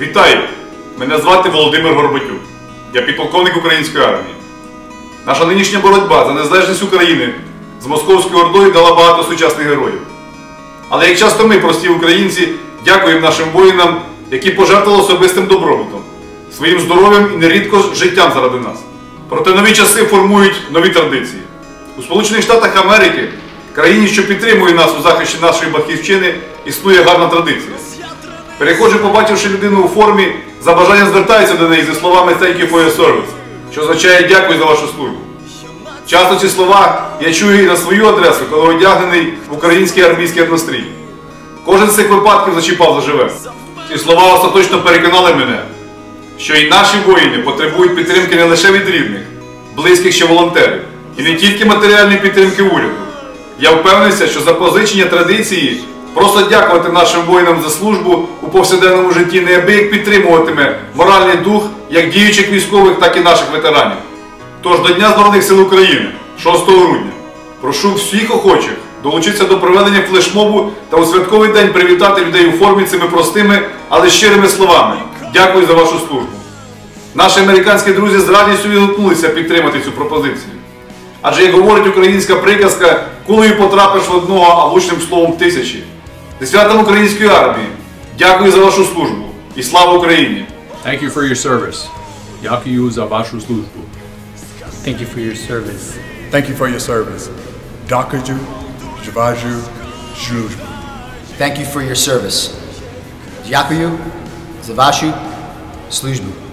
Вітаю! Мене звати Володимир Горбатюк. Я підполковник української армії. Наша нинішня боротьба за незалежність України з московською ордою дала багато сучасних героїв. Але як часто ми, прості українці, дякуємо нашим воїнам, які пожертвували особистим добробутом, своїм здоров'ям і нерідко життям заради нас. Проте нові часи формують нові традиції. У Сполучених Штатах Америки, країні, що підтримує нас у захисті нашої батьківщини, існує гарна традиція. Перехожий, побачивши людину у формі, за бажанням звертається до неї зі словами «Thank you for your service», що означає дякую за вашу службу. Часто ці слова я чую і на свою адресу, коли одягнений в український армійський однострій. Кожен з цих випадків зачіпав заживе. Ці слова остаточно переконали мене, що і наші воїни потребують підтримки не лише від рідних, близьких чи волонтерів, і не тільки матеріальної підтримки уряду. Я впевнений, що запозичення традиції просто дякувати нашим воїнам за службу у повсякденному житті неабияк підтримуватиме моральний дух як діючих військових, так і наших ветеранів. Тож до Дня Збройних сил України, 6 грудня, прошу всіх охочих долучитися до проведення флешмобу та у святковий день привітати людей у формі цими простими, але щирими словами. Дякую за вашу службу. Наші американські друзі з радістю відгукнулися підтримати цю пропозицію. Адже, як говорить українська приказка, кулею потрапиш в одного, а влучним словом тисячі. Зі святом української армії. Дякую за вашу службу і слава Україні! Thank you for your service. Дякую за вашу службу. Thank you for your service. Thank you for your service. Dakaju, Javaju, Shlushbu. Thank you for your service. Дякую за вашу службу.